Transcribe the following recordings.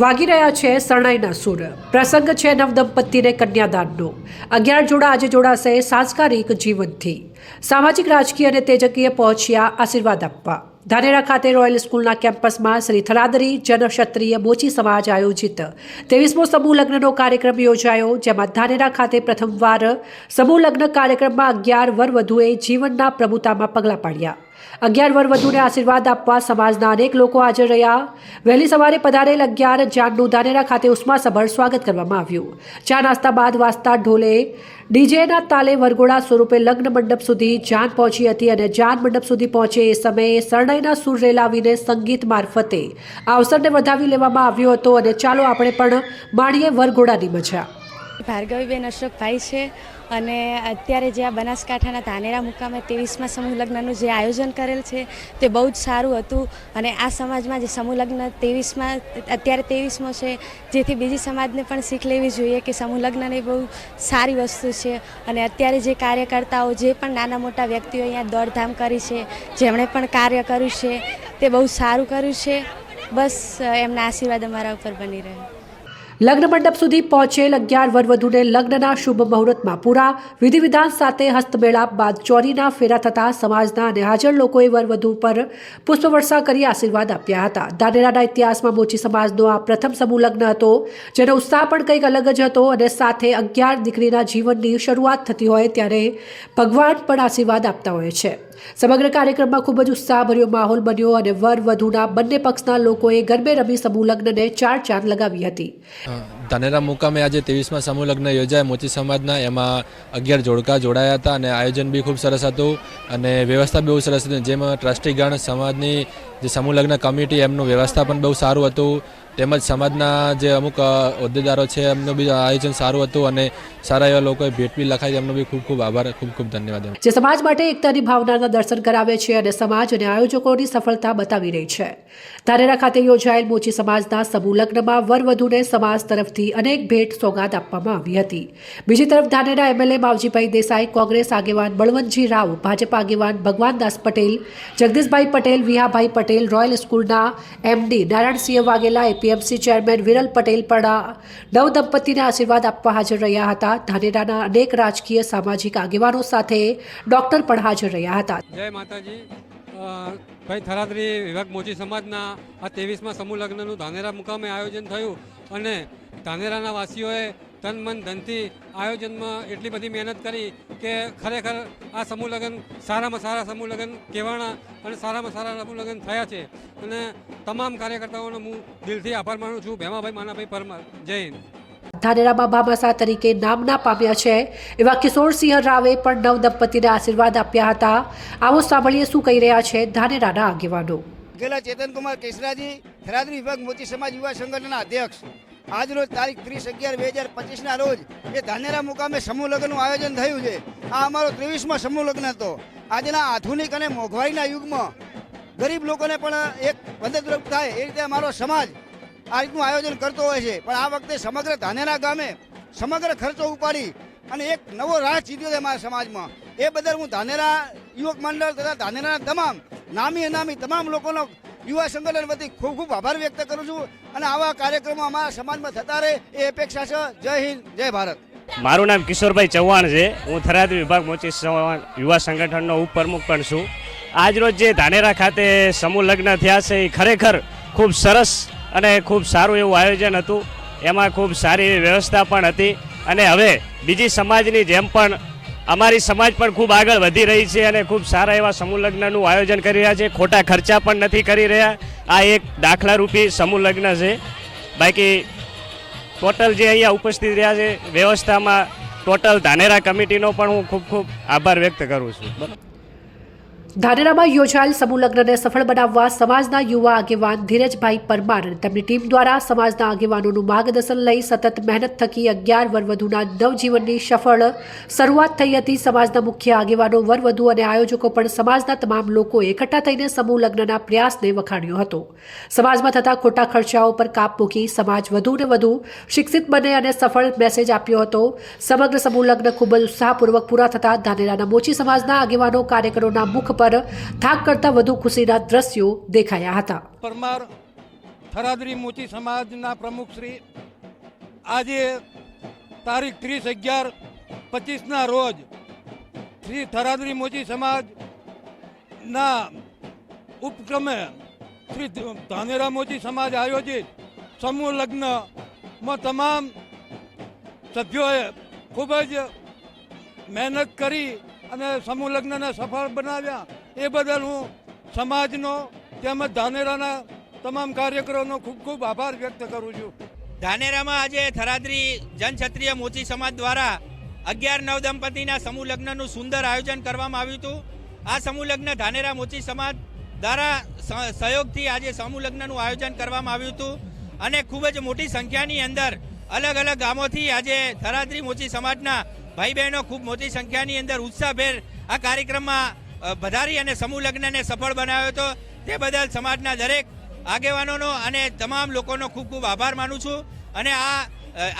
વાગી રહ્યા છે શરણાઈના સુર. પ્રસંગ છે નવદંપતિને કન્યાદાનનો. અગિયાર જોડા આજે જોડાશે સાંસ્કારિક જીવનથી. સામાજિક, રાજકીય અને તેજકીય પહોંચ્યા આશીર્વાદ આપવા. ધાનેરા ખાતે રોયલ સ્કૂલના કેમ્પસમાં શ્રી થરાદરી જનક્ષત્રિય મોચી સમાજ આયોજિત ત્રેવીસમો સમૂહ લગ્નનો કાર્યક્રમ યોજાયો, જેમાં ધાનેરા ખાતે પ્રથમવાર સમૂહ લગ્ન કાર્યક્રમમાં અગિયાર વર વધુએ જીવનના પ્રભુતામાં પગલાં પાડ્યા. અગિયાર વર વધુને આશીર્વાદ આપવા સમાજના અનેક લોકો હાજર રહ્યા. વહેલી સવારે પધારેલ અગિયાર જાગનું ધાનેરા ખાતે ઉષ્માસભર સ્વાગત કરવામાં આવ્યું. ચા નાસ્તા બાદ વાસ્તા ઢોલે, ડીજેના તાલે વરઘોડા સ્વરૂપે લગ્ન મંડપ સુધી જાન પહોંચી હતી અને જાન મંડપ સુધી પહોંચે એ સમયે શરણાઈના સૂર રેલાવીને સંગીત મારફતે અવસરને વધાવી લેવામાં આવ્યો હતો અને ચાલો આપણે પણ માણીએ વરઘોડાની મજા. ભાર્ગવીબેન અશોકભાઈ છે અને અત્યારે જે આ બનાસકાંઠાના ધાનેરા મુકામે ત્રેવીસમાં સમૂહ લગ્નનું જે આયોજન કરેલ છે, તે બહુ જ સારું હતું અને આ સમાજમાં જે સમૂહ લગ્ન ત્રેવીસમાં, અત્યારે ત્રેવીસમો છે, જેથી બીજી સમાજને પણ શીખ લેવી જોઈએ કે સમૂહ લગ્નને બહુ સારી વસ્તુ છે. અને અત્યારે જે કાર્યકર્તાઓ, જે પણ નાના મોટા વ્યક્તિઓ અહીંયા દોડધામ કરી છે, જેમણે પણ કાર્ય કર્યું છે, તે બહુ સારું કર્યું છે. બસ એમના આશીર્વાદ અમારા ઉપર બની રહે. લગ્ન મંડપ સુધી પહોંચેલ અગિયાર વરવધુને લગ્નના શુભ મુહૂર્તમાં પૂરા. વિધિવિધાન સાથે હસ્તમેળાપ બાદ ચોરીના ફેરા થતા સમાજના અને હાજર લોકોએ વરવધુ પર પુષ્પવર્ષા કરી આશીર્વાદ આપ્યા હતા. દાનેરાના ઇતિહાસમાં મોચી સમાજનો આ પ્રથમ સમૂહ લગ્ન હતો, જેનો ઉત્સાહ પણ કંઈક અલગ જ હતો અને સાથે અગિયાર દીકરીના જીવનની શરૂઆત થતી હોય ત્યારે ભગવાન પણ આશીર્વાદ આપતા હોય છે. સમગ્ર કાર્યક્રમમાં ખૂબ જ ઉત્સાહભર્યો માહોલ બન્યો અને વર વધુના બંને પક્ષના લોકોએ ગરબે રમી સમૂહ લગ્નને ચાર ચાંદ લગાવી હતી. ધાનેરા મુકામે આજે ત્રેવીસમાં સમૂહ લગ્ન યોજાય. મોચી સમાજના એમાં અગિયાર જોડકા જોડાયા હતા અને આયોજન બી ખૂબ સરસ હતું અને વ્યવસ્થા બી બહુ સરસ હતી. જેમાં ટ્રસ્ટીગણ સમાજની જે સમૂહ લગ્ન કમિટી એમનું વ્યવસ્થા પણ બહુ સારું હતું. તેમજ સમાજના જે અમુક હોદ્દેદારો છે એમનું બી આયોજન સારું હતું અને સારા એવા લોકોએ ભેટ બી લખાઈ. એમનો બી ખૂબ ખૂબ આભાર, ખૂબ ખૂબ ધન્યવાદ જે સમાજ માટે એકતાની ભાવનાના દર્શન કરાવે છે અને સમાજ અને આયોજકોની સફળતા બતાવી રહી છે. ધારેરા ખાતે યોજાયેલ મોચી સમાજના સમૂહ લગ્નમાં વરવધુને સમાજ તરફથી અનેક ભેટ સોગાદ આપવામાં આવી હતી. બીજી તરફ ધાનેરા એમએલએ માવજીભાઈ દેસાઈ, કોંગ્રેસ આગેવાન બળવંતજી રાવ, ભાજપ આગેવાન ભગવાનદાસ પટેલ, જગદીશભાઈ પટેલ, વિહાભાઈ પટેલ, રોયલ સ્કૂલના MD Narayansinh Vaghela, APMC chairman Viral Patel પણ નવ દંપતીને આશીર્વાદ આપવા હાજર રહ્યા હતા. ધાનેરાના અનેક રાજકીય સામાજિક આગેવાનો સાથે ડોક્ટર પણ હાજર રહ્યા હતા. જય માતાજી. ભાઈ થરાદરી વિભાગ મોચી સમાજના આ ત્રેવીસમાં સમૂહ લગ્નનું ધાનેરા મુકામે આયોજન થયું અને ધાનેરાના વાસીઓએ તન, મન, ધનથી આયોજનમાં એટલી બધી મહેનત કરી કે ખરેખર આ સમૂહ લગ્ન સારામાં સારા સમૂહ લગ્ન કહેવાના અને સારામાં સારા સમૂહ લગ્ન થયા છે. અને તમામ કાર્યકર્તાઓનો હું દિલથી આભાર માનું છું. ભેમાભાઈ, માનાભાઈ પરમાર. જય હિન્દ. ધાનેરામાં મામાસા તરીકે નામના પામ્યા છે. એવા કિશોરસિંહ રાવે પણ નવ દંપતીને આશીર્વાદ આપ્યા હતા. આવો સાંભળીએ શું કહી રહ્યા છે ધાનેરાના આગેવાનો. ગેલા ચેતનકુમાર કેસરાજી થરાદરી વિભાગ મોચી સમાજ યુવા સંગઠનના અધ્યક્ષ. આજરોજ તારીખ ત્રીસ અગિયાર બે હજાર પચીસના રોજ એ ધાનેરા મુકામે સમૂહ લગ્નનું આયોજન થયું છે. આ અમારો ત્રેવીસમાં સમૂહ લગ્ન હતો. આજના આધુનિક અને મોંઘવારીના યુગમાં ગરીબ લોકોને પણ એક મદદરૂપ થાય એ રીતે અમારો સમાજ આ રીતનું આયોજન કરતો હોય છે. પણ આ વખતે સમગ્ર ધાનેરા ગામે સમગ્ર ખર્ચો ઉપાડી અને એક નવો રાહ ચીધ્યો છે મારા સમાજમાં. એ બદલ હું ધાનેરા યુવક મંડળ તથા ધાનેરાના તમામ નામી અનામી તમામ લોકોનો યુવા સંગઠન વતી ખૂબ ખૂબ આભાર વ્યક્ત કરું છું અને આવા કાર્યક્રમો અમારા સમાજમાં થતા રહે એ અપેક્ષા છે. જય હિન્દ, જય ભારત. મારું નામ કિશોરભાઈ ચૌહાણ છે. હું થરાદ વિભાગ મોચી યુવા સંગઠનનો ઉપપ્રમુખ પણ છું. આજરોજ જે ધાનેરા ખાતે સમૂહ લગ્ન થયા છે, એ ખરેખર ખૂબ સરસ અને ખૂબ સારું એવું આયોજન હતું. એમાં ખૂબ સારી એવી વ્યવસ્થા પણ હતી. અને હવે બીજી સમાજની જેમ પણ અમારી સમાજ પણ ખૂબ આગળ વધી રહી છે અને ખૂબ સારા એવા સમૂહ લગ્નનું આયોજન કરી રહ્યા છે. ખોટા ખર્ચા પણ નથી કરી રહ્યા. આ એક દાખલારૂપી સમૂહ લગ્ન છે. બાકી ટોટલ જે અહીંયા ઉપસ્થિત રહ્યા છે વ્યવસ્થામાં ટોટલ ધાનેરા કમિટીનો પણ હું ખૂબ ખૂબ આભાર વ્યક્ત કરું છું. ધાનેરામાં યોજાયેલ સમૂહ લગ્નને સફળ બનાવવા સમાજના યુવા આગેવાન ધીરજભાઈ પરમાર તેમની ટીમ દ્વારા સમાજના આગેવાનોનું માર્ગદર્શન લઈ સતત મહેનત થકી અગિયાર વરવધુના નવજીવનની સફળ શરૂઆત થઈ હતી. સમાજના મુખ્ય આગેવાનો, વરવધુ અને આયોજકો પણ સમાજના તમામ લોકોએ એકઠા થઈને સમૂહ લગ્નના પ્રયાસને વખાણ્યો હતો. સમાજમાં થતા ખોટા ખર્ચાઓ પર કાપ મૂકી સમાજ વધુ ને વધુ શિક્ષિત બને અને સફળ મેસેજ આપ્યો હતો. સમગ્ર સમૂહ લગ્ન ખૂબ જ ઉત્સાહપૂર્વક પૂરા થતા ધાનેરાના મોચી સમાજના આગેવાનો, કાર્યકરોના મુખ પર થાક કરતા વધુ ખુશીના દ્રશ્યો દેખાયા હતા. પરમાર થરાદરી મોચી સમાજના પ્રમુખ શ્રી, આજે તારીખ ત્રીસ અગિયાર પચીસના રોજ શ્રી થરાદરી મોચી સમાજના ઉપક્રમે શ્રી ધાનેરા મોચી સમાજ આયોજિત સમૂહ લગ્નમાં તમામ સભ્યોએ ખૂબ જ મહેનત કરી અને સમૂહ લગ્નને સફળ બનાવ્યા. એ બદલ હું સમાજનો તેમજ ધાનેરાના તમામ કાર્યકરોનો ખૂબ ખૂબ આભાર વ્યક્ત કરું છું. ધાનેરામાં આજે થરાદરી જનક્ષત્રિય મોચી સમાજ દ્વારા અગિયાર નવ દંપતીના સમૂહ લગ્નનું સુંદર આયોજન કરવામાં આવ્યું હતું. આ સમૂહ લગ્ન ધાનેરા મોચી સમાજ દ્વારા સહયોગથી આજે સમૂહ લગ્નનું આયોજન કરવામાં આવ્યું હતું. અને ખૂબ જ મોટી સંખ્યાની અંદર અલગ અલગ ગામોથી આજે થરાદરી મોચી સમાજના ભાઈ બહેનો ખૂબ મોટી સંખ્યાની અંદર ઉત્સાહભેર આ કાર્યક્રમમાં વધારી અને સમૂહ લગ્નને સફળ બનાવ્યો હતો. તે બદલ સમાજના દરેક આગેવાનોનો અને તમામ લોકોનો ખૂબ ખૂબ આભાર માનું છું. અને આ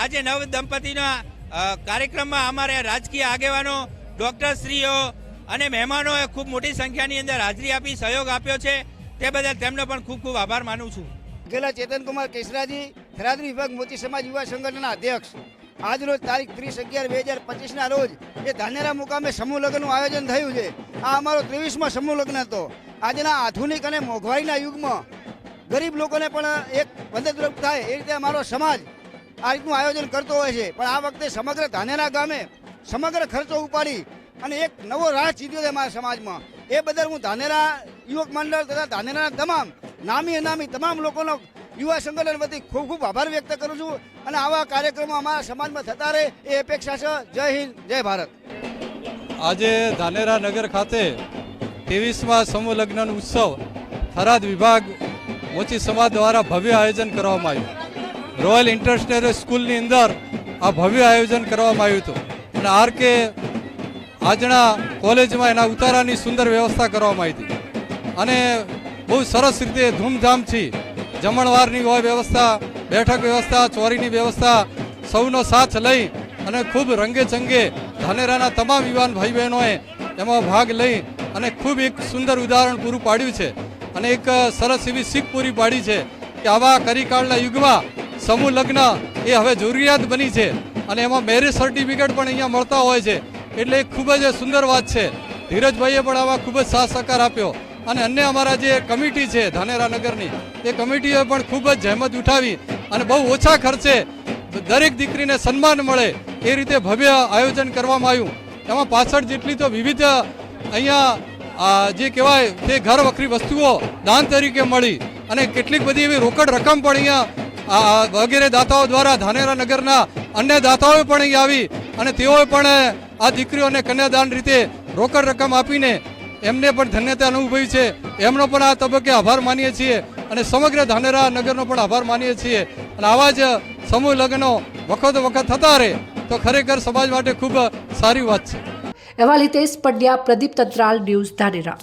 આજે નવ દંપતીના કાર્યક્રમમાં અમારે રાજકીય આગેવાનો, ડૉક્ટરશ્રીઓ અને મહેમાનોએ ખૂબ મોટી સંખ્યાની અંદર હાજરી આપી, સહયોગ આપ્યો છે. તે બદલ તેમનો પણ ખૂબ ખૂબ આભાર માનું છું. ગેલા ચેતનકુમાર કેસરાજી થરાદરી વિભાગ મોચી સમાજ યુવા સંગઠનના અધ્યક્ષ. આજરોજ તારીખ ત્રીસ અગિયાર બે હજાર પચીસના રોજ એ ધાનેરા મુકામે સમૂહ લગ્નનું આયોજન થયું છે. આ અમારો ત્રેવીસમાં સમૂહ લગ્ન હતો. આજના આધુનિક અને મોંઘવારીના યુગમાં ગરીબ લોકોને પણ એક મદદરૂપ થાય એ રીતે અમારો સમાજ આ રીતનું આયોજન કરતો હોય છે. પણ આ વખતે સમગ્ર ધાનેરા ગામે સમગ્ર ખર્ચો ઉપાડી અને એક નવો રાહ ચીધ્યો છે અમારા સમાજમાં. એ બદલ હું ધાનેરા યુવક મંડળ તથા ધાનેરાના તમામ નામી અનામી તમામ લોકોનો યુવા સંગઠન વતી ખૂબ ખૂબ આભાર વ્યક્ત કરું છું અને આવા કાર્યક્રમો અમારા સમાજમાં થતા રહે એ અપેક્ષા છે. જય હિન્દ, જય ભારત. આજે ધાનેરા નગર ખાતે ત્રેવીસમાં સમૂહ ઉત્સવ થરાદ વિભાગ મોચી સમાજ દ્વારા ભવ્ય આયોજન કરવામાં આવ્યું. રોયલ ઇન્ટરનેશનલ સ્કૂલની અંદર આ ભવ્ય આયોજન કરવામાં આવ્યું હતું. અને આર કે આજના કોલેજમાં એના ઉતારાની સુંદર વ્યવસ્થા કરવામાં આવી હતી. અને બહુ સરસ રીતે ધૂમધામથી જમણવારની હોય વ્યવસ્થા, બેઠક વ્યવસ્થા, ચોરીની વ્યવસ્થા, સૌનો સાથ લઈ અને ખૂબ રંગે ચંગે ધાનેરાના તમામ યુવાન ભાઈ બહેનોએ એમાં ભાગ લઈ અને ખૂબ એક સુંદર ઉદાહરણ પૂરું પાડ્યું છે. અને એક સરસ એવી શીખ પૂરી પાડી છે કે આવા કરીકાળના યુગમાં સમૂહ લગ્ન એ હવે જરૂરિયાત બની છે અને એમાં મેરેજ સર્ટિફિકેટ પણ અહીંયા મળતા હોય છે. એટલે ખૂબ જ સુંદર વાત છે. ધીરજભાઈએ પણ આવા ખૂબ જ સાથ સહકાર આપ્યો. અને અન્ય અમારા જે કમિટી છે ધાનેરા નગરની, એ કમિટીએ પણ ખૂબ જ જહેમત ઉઠાવી અને બહુ ઓછા ખર્ચે દરેક દીકરીને સન્માન મળે એ રીતે ભવ્ય આયોજન કરવામાં આવ્યું. એમાં પાછળ જેટલી તો વિવિધ અહીંયા જે કહેવાય તે ઘર વખરી વસ્તુઓ દાન તરીકે મળી અને કેટલીક બધી એવી રોકડ રકમ પણ અહીંયા વગેરે દાતાઓ દ્વારા ધાનેરા નગરના અન્ય દાતાઓએ પણ અહીં આવી અને તેઓએ પણ આ દીકરીઓને કન્યાદાન રીતે રોકડ રકમ આપીને એમને પણ ધન્યતા અનુભવી છે. એમનો પણ આ તબક્કે આભાર માનીએ છીએ અને સમગ્ર ધાનેરા નગરનો પણ આભાર માનીએ છીએ. અને આવા જ સમૂહ લગ્નો વખત વખત થતા રહે તો ખરેખર સમાજ માટે ખૂબ સારી વાત છે. અહેવાલ હિતેશ પંડ્યા પ્રદીપ તંત્રાલ ન્યૂઝ ધાનેરા.